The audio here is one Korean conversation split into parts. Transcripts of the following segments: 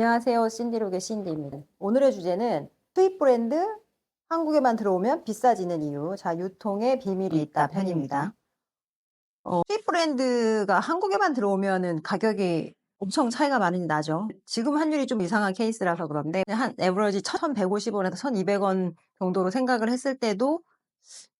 안녕하세요. 신디룩의 신디입니다. 오늘의 주제는 수입 브랜드 한국에만 들어오면 비싸지는 이유. 자, 유통에 비밀이 있다 편입니다. 어, 수입 브랜드가 한국에만 들어오면은 가격이 엄청 차이가 많이 나죠. 지금 환율이 좀 이상한 케이스라서 그런데 한 에버러지 1,150원에서 1,200원 정도로 생각을 했을 때도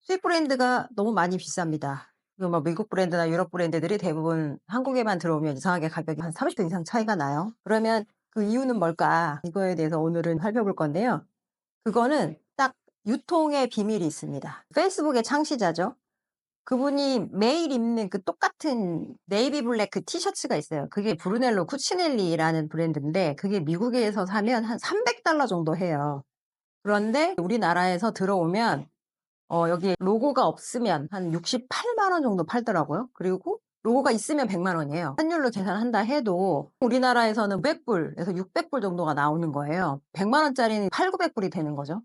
수입 브랜드가 너무 많이 비쌉니다. 그뭐 미국 브랜드나 유럽 브랜드들이 대부분 한국에만 들어오면 이상하게 가격이 한 30% 이상 차이가 나요. 그러면 그 이유는 뭘까? 이거에 대해서 오늘은 살펴볼 건데요. 그거는 딱 유통의 비밀이 있습니다. 페이스북의 창시자죠. 그분이 매일 입는 그 똑같은 네이비 블랙 그 티셔츠가 있어요. 그게 브루넬로 쿠치넬리라는 브랜드인데 그게 미국에서 사면 한 300달러 정도 해요. 그런데 우리나라에서 들어오면 어, 여기 로고가 없으면 한 68만 원 정도 팔더라고요. 그리고 로고가 있으면 100만 원이에요. 환율로 계산한다 해도 우리나라에서는 500불에서 600불 정도가 나오는 거예요. 100만 원짜리는 8, 900불이 되는 거죠.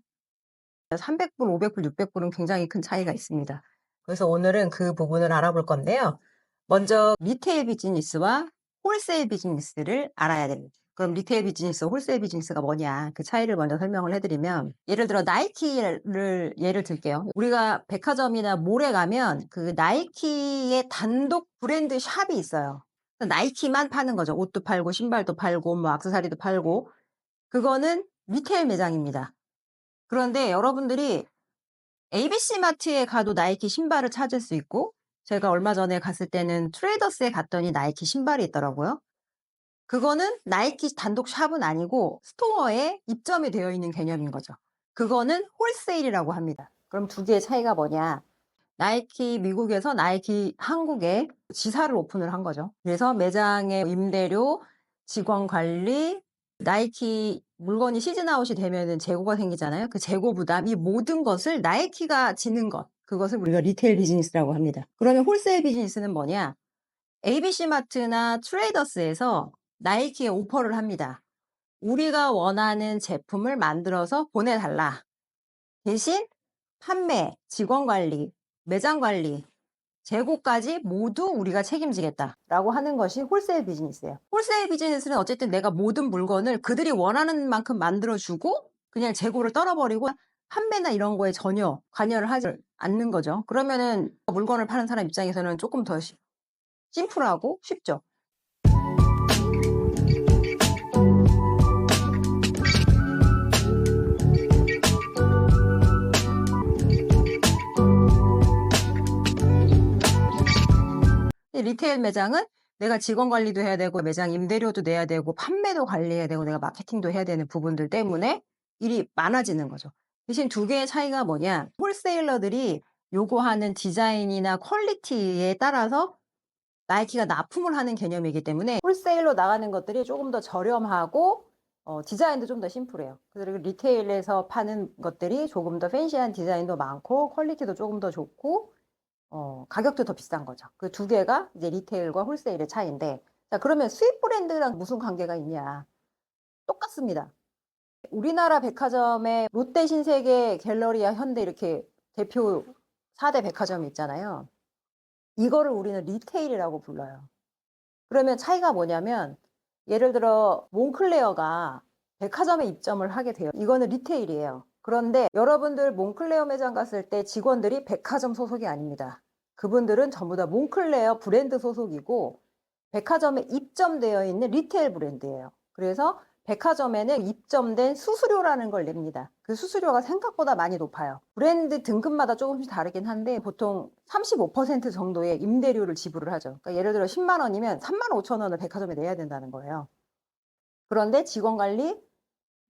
300불, 500불, 600불은 굉장히 큰 차이가 있습니다. 그래서 오늘은 그 부분을 알아볼 건데요. 먼저 리테일 비즈니스와 홀세일 비즈니스를 알아야 됩니다. 그럼 리테일 비즈니스, 홀세일 비즈니스가 뭐냐? 그 차이를 먼저 설명을 해드리면, 예를 들어 나이키를 예를 들게요. 우리가 백화점이나 몰에 가면 그 나이키의 단독 브랜드 샵이 있어요. 나이키만 파는 거죠. 옷도 팔고, 신발도 팔고, 뭐 악세사리도 팔고. 그거는 리테일 매장입니다. 그런데 여러분들이 ABC 마트에 가도 나이키 신발을 찾을 수 있고, 제가 얼마 전에 갔을 때는 트레이더스에 갔더니 나이키 신발이 있더라고요. 그거는 나이키 단독 샵은 아니고 스토어에 입점이 되어 있는 개념인 거죠. 그거는 홀세일이라고 합니다. 그럼 두 개의 차이가 뭐냐? 나이키 미국에서 나이키 한국에 지사를 오픈을 한 거죠. 그래서 매장의 임대료, 직원 관리, 나이키 물건이 시즌아웃이 되면은 재고가 생기잖아요. 그 재고 부담, 이 모든 것을 나이키가 지는 것. 그것을 우리가 리테일 비즈니스라고 합니다. 그러면 홀세일 비즈니스는 뭐냐? ABC 마트나 트레이더스에서 나이키에 오퍼를 합니다. 우리가 원하는 제품을 만들어서 보내달라. 대신 판매, 직원 관리, 매장 관리, 재고까지 모두 우리가 책임지겠다 라고 하는 것이 홀세일 비즈니스예요. 홀세일 비즈니스는 어쨌든 내가 모든 물건을 그들이 원하는 만큼 만들어주고 그냥 재고를 떨어버리고 판매나 이런 거에 전혀 관여를 하지 않는 거죠. 그러면은 물건을 파는 사람 입장에서는 조금 더 시- 심플하고 쉽죠. 리테일 매장은 내가 직원 관리도 해야 되고 매장 임대료도 내야 되고 판매도 관리해야 되고 내가 마케팅도 해야 되는 부분들 때문에 일이 많아지는 거죠. 대신 두 개의 차이가 뭐냐? 홀세일러들이 요구하는 디자인이나 퀄리티에 따라서 나이키가 납품을 하는 개념이기 때문에 홀세일로 나가는 것들이 조금 더 저렴하고 어, 디자인도 좀 더 심플해요. 그리고 리테일에서 파는 것들이 조금 더 팬시한 디자인도 많고 퀄리티도 조금 더 좋고 어, 가격도 더 비싼 거죠. 그 두 개가 이제 리테일과 홀세일의 차이인데, 자, 그러면 수입 브랜드랑 무슨 관계가 있냐? 똑같습니다. 우리나라 백화점에 롯데, 신세계, 갤러리아, 현대 이렇게 대표 4대 백화점이 있잖아요. 이거를 우리는 리테일이라고 불러요. 그러면 차이가 뭐냐면, 예를 들어, 몽클레어가 백화점에 입점을 하게 돼요. 이거는 리테일이에요. 그런데 여러분들 몽클레어 매장 갔을 때 직원들이 백화점 소속이 아닙니다. 그분들은 전부 다 몽클레어 브랜드 소속이고 백화점에 입점되어 있는 리테일 브랜드예요. 그래서 백화점에는 입점된 수수료라는 걸 냅니다. 그 수수료가 생각보다 많이 높아요. 브랜드 등급마다 조금씩 다르긴 한데 보통 35% 정도의 임대료를 지불을 하죠. 그러니까 예를 들어 10만 원이면 3만 5천 원을 백화점에 내야 된다는 거예요. 그런데 직원 관리,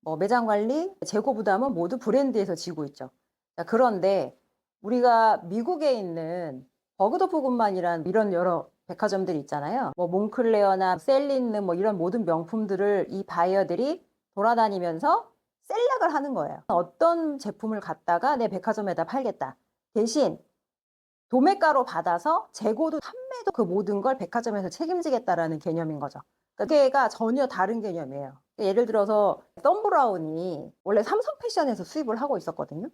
뭐 매장 관리, 재고 부담은 모두 브랜드에서 지고 있죠. 자, 그런데 우리가 미국에 있는 버그도프 굿만이란 이런 여러 백화점들이 있잖아요. 뭐 몽클레어나 셀린느 뭐 이런 모든 명품들을 이 바이어들이 돌아다니면서 셀렉을 하는 거예요. 어떤 제품을 갖다가 내 백화점에다 팔겠다. 대신 도매가로 받아서 재고도 판매도 그 모든 걸 백화점에서 책임지겠다라는 개념인 거죠. 그게가 전혀 다른 개념이에요. 예를 들어서 썬브라운이 원래 삼성 패션에서 수입을 하고 있었거든요.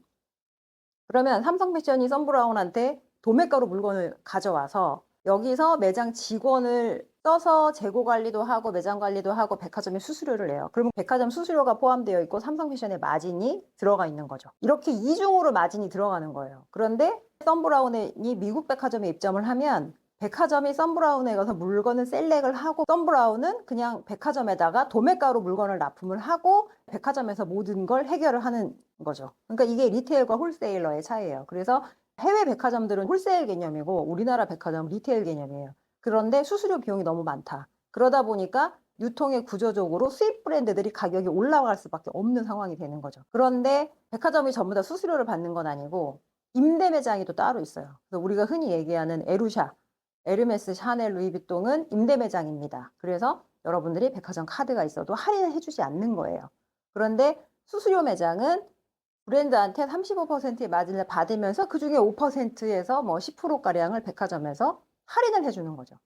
그러면 삼성 패션이 썬브라운한테 도매가로 물건을 가져와서 여기서 매장 직원을 써서 재고 관리도 하고 매장 관리도 하고 백화점에 수수료를 내요. 그러면 백화점 수수료가 포함되어 있고 삼성 패션의 마진이 들어가 있는 거죠. 이렇게 이중으로 마진이 들어가는 거예요. 그런데 썬브라운이 미국 백화점에 입점을 하면 백화점이 썬브라운에 가서 물건을 셀렉을 하고 썬브라운은 그냥 백화점에다가 도매가로 물건을 납품을 하고 백화점에서 모든 걸 해결을 하는 거죠. 그러니까 이게 리테일과 홀세일러의 차이예요. 그래서 해외 백화점들은 홀세일 개념이고 우리나라 백화점은 리테일 개념이에요. 그런데 수수료 비용이 너무 많다. 그러다 보니까 유통의 구조적으로 수입 브랜드들이 가격이 올라갈 수밖에 없는 상황이 되는 거죠. 그런데 백화점이 전부 다 수수료를 받는 건 아니고 임대 매장이 또 따로 있어요. 그래서 우리가 흔히 얘기하는 에루샤, 에르메스, 샤넬, 루이비통은 임대 매장입니다. 그래서 여러분들이 백화점 카드가 있어도 할인을 해주지 않는 거예요. 그런데 수수료 매장은 브랜드한테 35%의 마진을 받으면서 그 중에 5%에서 뭐 10%가량을 백화점에서 할인을 해주는 거죠.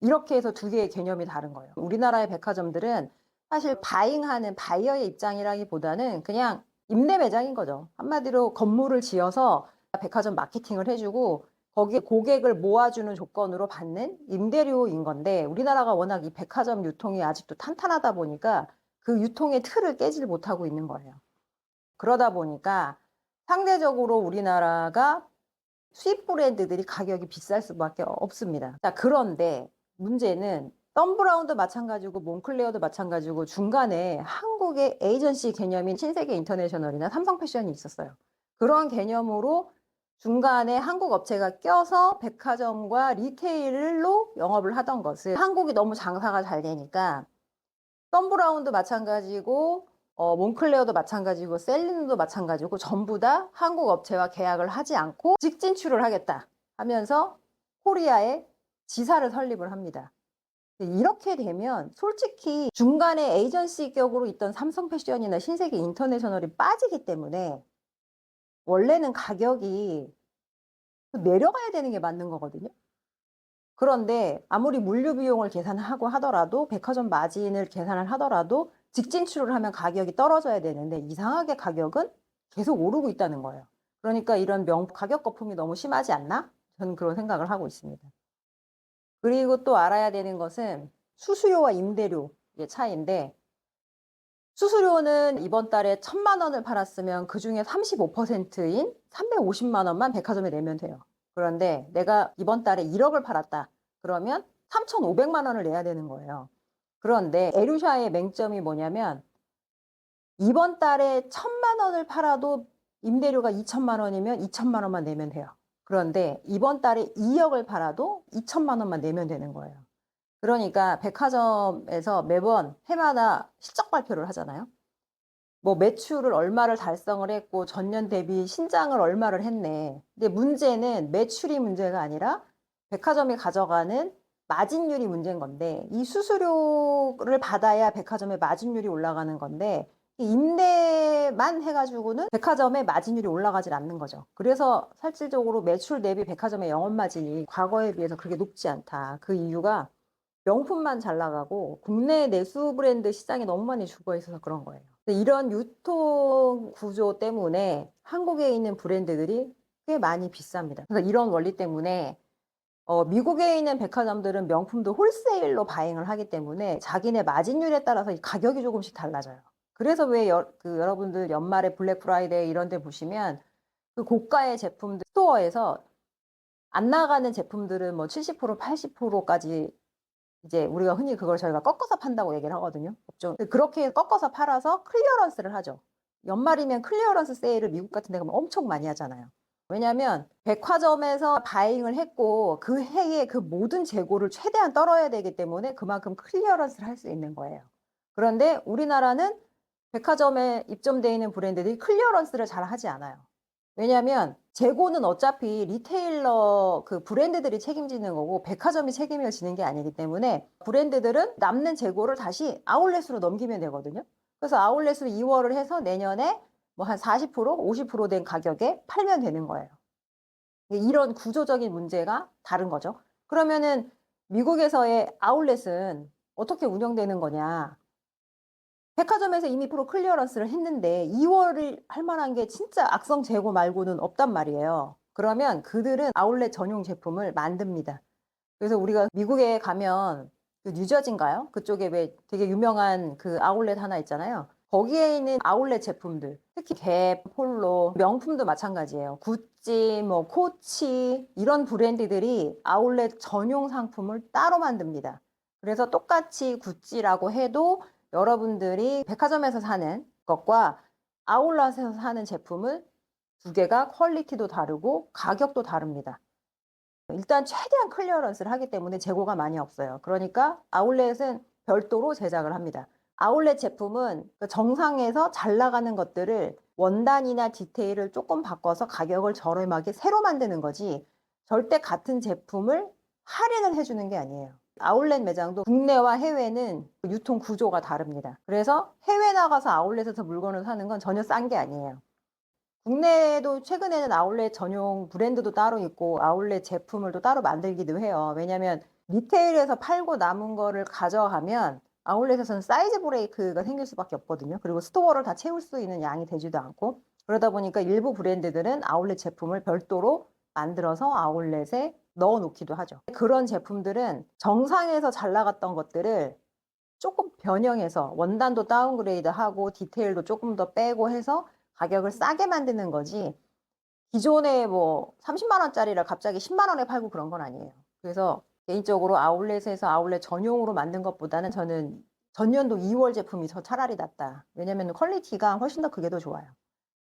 이렇게 해서 두 개의 개념이 다른 거예요. 우리나라의 백화점들은 사실 바잉하는 바이어의 입장이라기보다는 그냥 임대 매장인 거죠. 한마디로 건물을 지어서 백화점 마케팅을 해주고 거기에 고객을 모아주는 조건으로 받는 임대료인 건데 우리나라가 워낙 이 백화점 유통이 아직도 탄탄하다 보니까 그 유통의 틀을 깨질 못하고 있는 거예요. 그러다 보니까 상대적으로 우리나라가 수입 브랜드들이 가격이 비쌀 수밖에 없습니다. 자, 그런데 문제는 덤브라운도 마찬가지고 몬클레어도 마찬가지고 중간에 한국의 에이전시 개념인 신세계 인터내셔널이나 삼성 패션이 있었어요. 그런 개념으로 중간에 한국 업체가 껴서 백화점과 리테일로 영업을 하던 것을 한국이 너무 장사가 잘 되니까 덤브라운도 마찬가지고 어, 몬클레어도 마찬가지고 셀린도 마찬가지고 전부 다 한국 업체와 계약을 하지 않고 직진출을 하겠다 하면서 코리아에 지사를 설립을 합니다. 이렇게 되면 솔직히 중간에 에이전시 격으로 있던 삼성 패션이나 신세계 인터내셔널이 빠지기 때문에 원래는 가격이 내려가야 되는 게 맞는 거거든요. 그런데 아무리 물류 비용을 계산하고 하더라도 백화점 마진을 계산을 하더라도 직진출을 하면 가격이 떨어져야 되는데 이상하게 가격은 계속 오르고 있다는 거예요. 그러니까 이런 명 가격 거품이 너무 심하지 않나? 저는 그런 생각을 하고 있습니다. 그리고 또 알아야 되는 것은 수수료와 임대료의 차이인데 수수료는 이번 달에 천만 원을 팔았으면 그 중에 35%인 350만 원만 백화점에 내면 돼요. 그런데 내가 이번 달에 1억을 팔았다. 그러면 3,500만 원을 내야 되는 거예요. 그런데 에루샤의 맹점이 뭐냐면 이번 달에 천만 원을 팔아도 임대료가 2천만 원이면 2천만 원만 내면 돼요. 그런데 이번 달에 2억을 팔아도 2천만 원만 내면 되는 거예요. 그러니까 백화점에서 매번 해마다 실적 발표를 하잖아요. 뭐 매출을 얼마를 달성을 했고 전년 대비 신장을 얼마를 했네. 근데 문제는 매출이 문제가 아니라 백화점이 가져가는 마진율이 문제인 건데 이 수수료를 받아야 백화점의 마진율이 올라가는 건데 임대만 해가지고는 백화점의 마진율이 올라가질 않는 거죠. 그래서 실질적으로 매출 대비 백화점의 영업 마진이 과거에 비해서 그렇게 높지 않다. 그 이유가 명품만 잘 나가고 국내 내수 브랜드 시장이 너무 많이 죽어 있어서 그런 거예요. 이런 유통 구조 때문에 한국에 있는 브랜드들이 꽤 많이 비쌉니다. 그래서 이런 원리 때문에 어, 미국에 있는 백화점들은 명품도 홀세일로 바잉을 하기 때문에 자기네 마진율에 따라서 이 가격이 조금씩 달라져요. 그래서 왜 여, 그 여러분들 연말에 블랙 프라이데이 이런 데 보시면 그 고가의 제품들 스토어에서 안 나가는 제품들은 뭐 70% 80%까지 이제 우리가 흔히 그걸 저희가 꺾어서 판다고 얘기를 하거든요. 업종 그렇게 꺾어서 팔아서 클리어런스를 하죠. 연말이면 클리어런스 세일을 미국 같은 데 가면 엄청 많이 하잖아요. 왜냐하면 백화점에서 바잉을 했고 그 해에 그 모든 재고를 최대한 떨어야 되기 때문에 그만큼 클리어런스를 할 수 있는 거예요. 그런데 우리나라는 백화점에 입점되어 있는 브랜드들이 클리어런스를 잘 하지 않아요. 왜냐하면 재고는 어차피 리테일러 그 브랜드들이 책임지는 거고 백화점이 책임을 지는 게 아니기 때문에 브랜드들은 남는 재고를 다시 아울렛으로 넘기면 되거든요. 그래서 아울렛으로 2월을 해서 내년에 뭐 한 40% 50%된 가격에 팔면 되는 거예요. 이런 구조적인 문제가 다른 거죠. 그러면은 미국에서의 아울렛은 어떻게 운영되는 거냐? 백화점에서 이미 프로 클리어런스를 했는데 2월을 할 만한 게 진짜 악성 재고 말고는 없단 말이에요. 그러면 그들은 아울렛 전용 제품을 만듭니다. 그래서 우리가 미국에 가면 그 뉴저지인가요? 그쪽에 왜 되게 유명한 그 아울렛 하나 있잖아요. 거기에 있는 아울렛 제품들, 특히 갭, 폴로, 명품도 마찬가지예요. 구찌, 뭐 코치 이런 브랜드들이 아울렛 전용 상품을 따로 만듭니다. 그래서 똑같이 구찌라고 해도 여러분들이 백화점에서 사는 것과 아울렛에서 사는 제품은 두 개가 퀄리티도 다르고 가격도 다릅니다. 일단 최대한 클리어런스를 하기 때문에 재고가 많이 없어요. 그러니까 아울렛은 별도로 제작을 합니다. 아울렛 제품은 그 정상에서 잘 나가는 것들을 원단이나 디테일을 조금 바꿔서 가격을 저렴하게 새로 만드는 거지 절대 같은 제품을 할인을 해주는 게 아니에요. 아울렛 매장도 국내와 해외는 유통 구조가 다릅니다. 그래서 해외 나가서 아울렛에서 물건을 사는 건 전혀 싼 게 아니에요. 국내에도 최근에는 아울렛 전용 브랜드도 따로 있고 아울렛 제품을 또 따로 만들기도 해요. 왜냐하면 리테일에서 팔고 남은 거를 가져가면 아울렛에서는 사이즈 브레이크가 생길 수밖에 없거든요. 그리고 스토어를 다 채울 수 있는 양이 되지도 않고 그러다 보니까 일부 브랜드들은 아울렛 제품을 별도로 만들어서 아울렛에 넣어 놓기도 하죠. 그런 제품들은 정상에서 잘 나갔던 것들을 조금 변형해서 원단도 다운그레이드 하고 디테일도 조금 더 빼고 해서 가격을 싸게 만드는 거지 기존에 뭐 30만 원짜리를 갑자기 10만 원에 팔고 그런 건 아니에요. 그래서 개인적으로 아울렛에서 아울렛 전용으로 만든 것보다는 저는 전년도 2월 제품이 더 차라리 낫다. 왜냐면 퀄리티가 훨씬 더 그게 더 좋아요.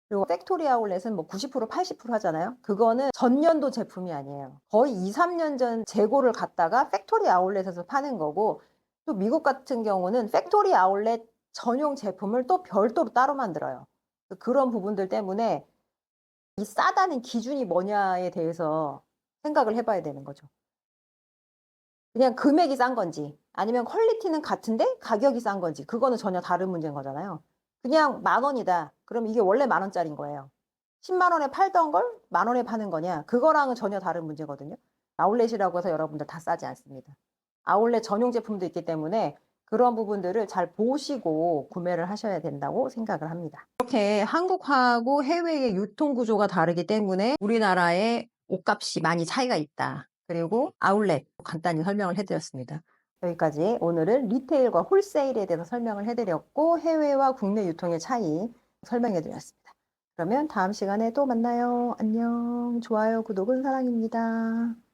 그리고 팩토리 아울렛은 뭐 90% 80% 하잖아요. 그거는 전년도 제품이 아니에요. 거의 2, 3년 전 재고를 갖다가 팩토리 아울렛에서 파는 거고 또 미국 같은 경우는 팩토리 아울렛 전용 제품을 또 별도로 따로 만들어요. 그런 부분들 때문에 이 싸다는 기준이 뭐냐에 대해서 생각을 해봐야 되는 거죠. 그냥 금액이 싼 건지 아니면 퀄리티는 같은데 가격이 싼 건지 그거는 전혀 다른 문제인 거잖아요. 그냥 만 원이다. 그럼 이게 원래 만 원짜리인 거예요. 10만 원에 팔던 걸 만 원에 파는 거냐? 그거랑은 전혀 다른 문제거든요. 아울렛이라고 해서 여러분들 다 싸지 않습니다. 아울렛 전용 제품도 있기 때문에 그런 부분들을 잘 보시고 구매를 하셔야 된다고 생각을 합니다. 이렇게 한국하고 해외의 유통 구조가 다르기 때문에 우리나라의 옷값이 많이 차이가 있다. 그리고 아울렛 간단히 설명을 해드렸습니다. 여기까지 오늘은 리테일과 홀세일에 대해서 설명을 해드렸고 해외와 국내 유통의 차이 설명해드렸습니다. 그러면 다음 시간에 또 만나요. 안녕. 좋아요, 구독은 사랑입니다.